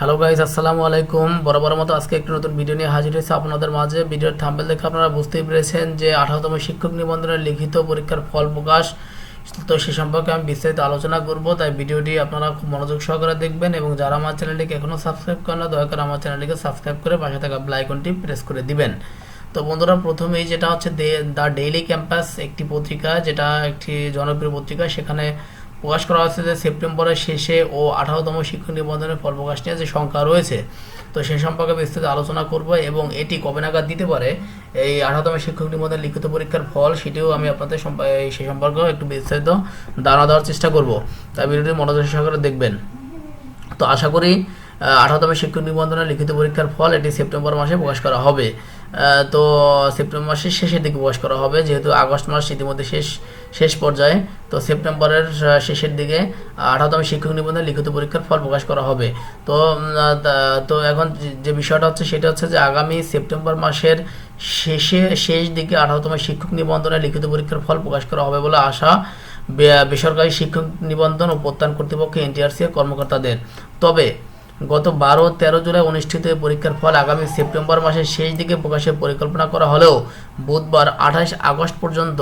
Hello guys আসসালামু আলাইকুম। বরাবর মতো আজকে একটি নতুন ভিডিও নিয়ে হাজির হয়েছে আপনাদের মাঝে। ভিডিওর থাম্বেল দেখে আপনারা বুঝতেই পেরেছেন যে আঠারোতম শিক্ষক নিবন্ধনের লিখিত পরীক্ষার ফল প্রকাশ। তো সে সম্পর্কে আমি বিস্তারিত আলোচনা করব, তাই ভিডিওটি আপনারা খুব মনোযোগ সহকারে দেখবেন এবং যারা আমার চ্যানেলটিকে এখনও সাবস্ক্রাইব করেন না, দয়া করে আমার চ্যানেলটিকে সাবস্ক্রাইব করে পাশে থাকা বেল আইকনটি প্রেস করে দিবেন। তো বন্ধুরা, প্রথমেই যেটা হচ্ছে দ্য ডেইলি ক্যাম্পাস একটি পত্রিকা, যেটা একটি জনপ্রিয় পত্রিকা। সেখানে প্রকাশ করা হয়েছে যে সেপ্টেম্বরের শেষে ও আঠারোতম শিক্ষক নিবন্ধনের ফল প্রকাশ নিয়ে যে সংখ্যা রয়েছে, তো সে সম্পর্কে বিস্তারিত আলোচনা করব এবং এটি কবে নাগাদ দিতে পারে, এই আঠারোতম শিক্ষক নিবন্ধনের লিখিত পরীক্ষার ফল সেটিও আমি আপনাদের সে সম্পর্কেও একটু বিস্তারিত ধারণা দেওয়ার চেষ্টা করব। তাই ভিডিওটি মনোযোগ সহকারে দেখবেন। তো আশা করি আঠারোতম শিক্ষক নিবন্ধনের লিখিত পরীক্ষার ফল এটি সেপ্টেম্বর মাসে প্রকাশ করা হবে। তো সেপ্টেম্বর মাসের শেষের দিকে প্রকাশ করা হবে, যেহেতু আগস্ট মাস ইতিমধ্যে শেষ শেষ পর্যায়ে। তো সেপ্টেম্বরের শেষের দিকে আঠারোতম শিক্ষক নিবন্ধনের লিখিত পরীক্ষার ফল প্রকাশ করা হবে। তো তা- এখন যে- বিষয়টা হচ্ছে, সেটা হচ্ছে যে আগামী সেপ্টেম্বর মাসের শেষে, শেষ দিকে আঠারোতম শিক্ষক নিবন্ধনের লিখিত পরীক্ষার ফল প্রকাশ করা হবে বলে আশা বেসরকারি শিক্ষক নিবন্ধন ও প্রত্যান কর্তৃপক্ষ এনটিআরসি কর্মকর্তাদের। তবে গত বারো, তেরো জুলাই অনুষ্ঠিত এই পরীক্ষার ফল আগামী সেপ্টেম্বর মাসের শেষ দিকে প্রকাশের পরিকল্পনা করা হলেও বুধবার আঠাশ আগস্ট পর্যন্ত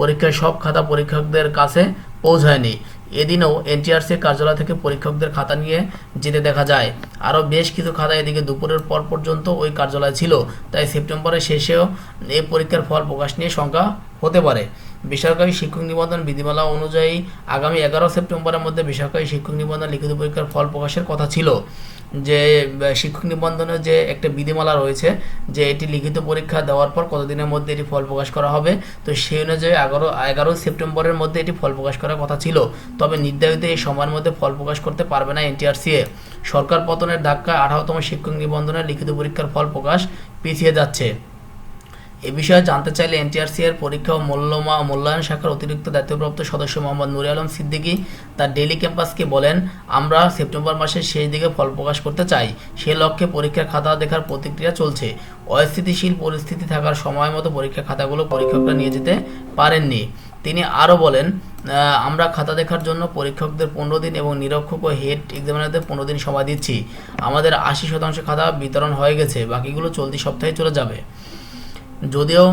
পরীক্ষার সব খাতা পরীক্ষকদের কাছে পৌঁছায়নি। এদিনও এনটিআরসির কার্যালয় থেকে পরীক্ষকদের খাতা নিয়ে যেতে দেখা যায়। আরও বেশ কিছু খাতা এদিকে দুপুরের পর পর্যন্ত ওই কার্যালয় ছিল, তাই সেপ্টেম্বরের শেষেও এই পরীক্ষার ফল প্রকাশ নিয়ে শঙ্কা হতে পারে। বেসরকারি শিক্ষক নিবন্ধন বিধিমালা অনুযায়ী আগামী এগারো সেপ্টেম্বরের মধ্যে বেসরকারি শিক্ষক নিবন্ধন লিখিত পরীক্ষার ফল প্রকাশের কথা ছিল। যে শিক্ষক নিবন্ধনের যে একটা বিধিমালা রয়েছে, যে এটি লিখিত পরীক্ষা দেওয়ার পর কতদিনের মধ্যে এটি ফল প্রকাশ করা হবে, তো সেই অনুযায়ী এগারো এগারো সেপ্টেম্বরের মধ্যে এটি ফল প্রকাশ করার কথা ছিল। তবে নির্ধারিত এই সময়ের মধ্যে ফল প্রকাশ করতে পারবে না এনটিআরসিএ সরকার পতনের ধাক্কায় আঠারোতম শিক্ষক নিবন্ধনের লিখিত পরীক্ষার ফল প্রকাশ পিছিয়ে যাচ্ছে। এ বিষয়ে জানতে চাইলে এনটিআরসি এর পরীক্ষা ও মূল্যমা, মূল্যায়ন শাখার অতিরিক্ত দায়িত্বপ্রাপ্ত সদস্য মোহাম্মদ নুরে আলম সিদ্দিকী তার ডেলি ক্যাম্পাসকে বলেন, আমরা সেপ্টেম্বর মাসের শেষ দিকে ফল প্রকাশ করতে চাই। সে লক্ষ্যে পরীক্ষার খাতা দেখার প্রতিক্রিয়া চলছে। অস্থিতিশীল পরিস্থিতি থাকার সময় মতো পরীক্ষা খাতাগুলো পরীক্ষকরা নিয়ে যেতে পারেননি। তিনি আরও বলেন আমরা খাতা দেখার জন্য পরীক্ষকদের পনেরো দিন এবং নিরীক্ষক ও হেড এক্সামিনারদের পনেরো দিন সময় দিচ্ছি। আমাদের আশি শতাংশ খাতা বিতরণ হয়ে গেছে। বাকিগুলো চলতি সপ্তাহে চলে যাবে। যদিও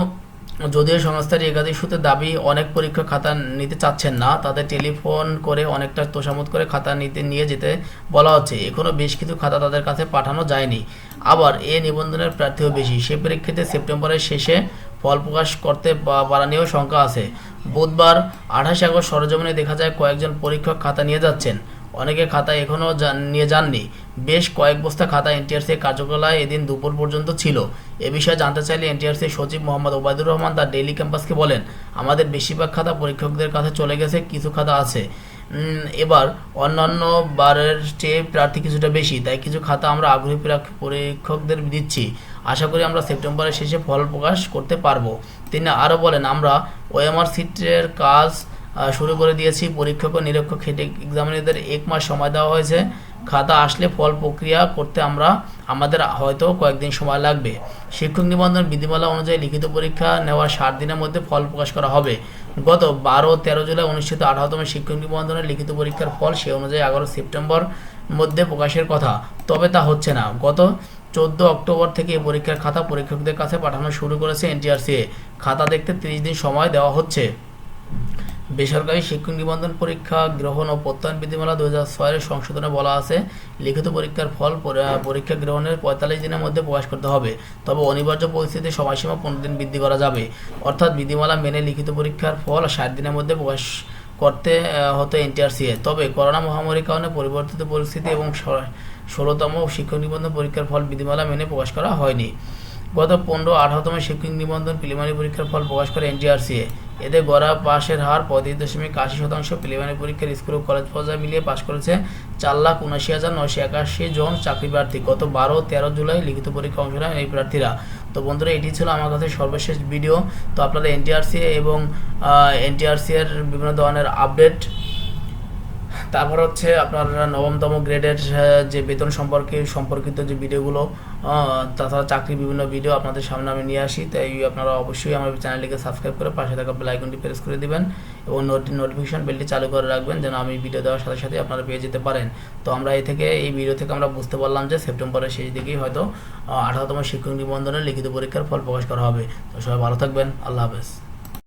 যদিও সংস্থার একাধিক সূত্রে দাবি অনেক পরীক্ষা খাতা নিতে চাচ্ছেন না, তাদের টেলিফোন করে অনেকটা তোষামত করে খাতা নিতে, নিয়ে যেতে বলা হচ্ছে। এখনও বেশ কিছু খাতা তাদের কাছে পাঠানো যায়নি। আবার এ নিবন্ধনের প্রার্থীও বেশি। সে প্রেক্ষিতে সেপ্টেম্বরের শেষে ফল প্রকাশ করতে পারা শঙ্কা আছে। বুধবার আঠাশ আগস্ট সরজমিনে দেখা যায় কয়েকজন পরীক্ষক খাতা নিয়ে যাচ্ছেন। অনেকে খাতা এখনও নিয়ে যাননি। বেশ কয়েক বস্তা খাতা এনটিআরসি কার্যকলায় এদিন দুপুর পর্যন্ত ছিল। এ বিষয়ে জানতে চাইলে এনটিআরসি সচিব মোহাম্মদ ওবায়দুর রহমান তার ডেইলি ক্যাম্পাসকে বলেন, আমাদের বেশিরভাগ খাতা পরীক্ষকদের কাছে চলে গেছে, কিছু খাতা আছে। এবার অন্যান্য বারের চেয়ে প্রার্থী কিছুটা বেশি, তাই কিছু খাতা আমরা আগ্রহী প্রাক- পরীক্ষকদের দিচ্ছি। আশা করি আমরা সেপ্টেম্বরের শেষে ফল প্রকাশ করতে পারব। তিনি আরও বলেন, আমরা ওএমআর সিটের কাজ শুরু করে দিয়েছি। পরীক্ষক ও নিরীক্ষক হেড এক্সামিনারদের এক মাস সময় দেওয়া হয়েছে। খাতা আসলে ফল প্রক্রিয়া করতে আমরা, আমাদের হয়তো কয়েকদিন সময় লাগবে। শিক্ষক নিবন্ধন বিধিমালা অনুযায়ী লিখিত পরীক্ষা নেওয়ার ষাট দিনের মধ্যে ফল প্রকাশ করা হবে। গত বারো তেরো জুলাই অনুষ্ঠিত আঠারোতম শিক্ষক নিবন্ধনের লিখিত পরীক্ষার ফল সে অনুযায়ী এগারো সেপ্টেম্বর মধ্যে প্রকাশের কথা। তবে তা হচ্ছে না। গত চোদ্দ অক্টোবর থেকে এই পরীক্ষার খাতা পরীক্ষকদের কাছে পাঠানো শুরু করেছে এনটিআরসিএ। খাতা দেখতে তিরিশ দিন সময় দেওয়া হচ্ছে। বেসরকারি শিক্ষক নিবন্ধন পরীক্ষা, গ্রহণ ও প্রত্যয়ন বিধিমালা দু হাজার ছয়ের সংশোধনে বলা আছে, লিখিত পরীক্ষার ফল পরীক্ষা গ্রহণের পঁয়তাল্লিশ দিনের মধ্যে প্রকাশ করতে হবে। তবে অনিবার্য পরিস্থিতিতে সময়সীমা পনেরো দিন বৃদ্ধি করা যাবে। অর্থাৎ বিধিমালা মেনে লিখিত পরীক্ষার ফল ষাট দিনের মধ্যে প্রকাশ করতে হতো এনটিআরসিএ। তবে করোনা মহামারীর কারণে পরিবর্তিত পরিস্থিতি এবং ষোল- ষোলোতম শিক্ষক নিবন্ধন পরীক্ষার ফল বিধিমালা মেনে প্রকাশ করা হয়নি। গত পনেরো আঠারোতম শিক্ষক নিবন্ধন প্রিলিমিনারি পরীক্ষার ফল প্রকাশ করে এনটিআরসিএ এতে গড়া পাশের হার পঁয়ত্রিশ দশমিক আশি শতাংশ। প্রিলিমিনারি পরীক্ষার স্কুল ও কলেজ পর্যায়ে মিলিয়ে পাশ করেছে চার লাখ উনাশি হাজার নশো একাশি জন চাকরি প্রার্থী। গত বারো তেরো জুলাই লিখিত পরীক্ষা অংশ নেন এই প্রার্থীরা। তো বন্ধুরা, এটি ছিল আমার কাছে সর্বশেষ ভিডিও। তো আপনারা এনটিআরসি এবং এনটিআরসি এর বিভিন্ন ধরনের আপডেট তারপর হচ্ছে আপনার নবমতম গ্রেডের যে বেতন সম্পর্কে, সম্পর্কিত যে ভিডিওগুলো তাছাড়া চাকরির বিভিন্ন ভিডিও আপনাদের সামনে আমি নিয়ে আসি, তাই আপনারা অবশ্যই আমার চ্যানেলটিকে সাবস্ক্রাইব করে পাশে থাকা আইকনটি প্রেস করে দিবেন এবং নোটিফিকেশন বেলটি চালু করে রাখবেন যেন আমি ভিডিও দেওয়ার সাথে সাথে আপনারা পেয়ে যেতে পারেন। তো আমরা এই থেকে, এই ভিডিও থেকে আমরা বুঝতে পারলাম যে সেপ্টেম্বরের শেষ দিকেই হয়তো আঠারোতম শিক্ষক নিবন্ধনের লিখিত পরীক্ষার ফল প্রকাশ করা হবে। তো সবাই ভালো থাকবেন, আল্লাহ হাফেজ।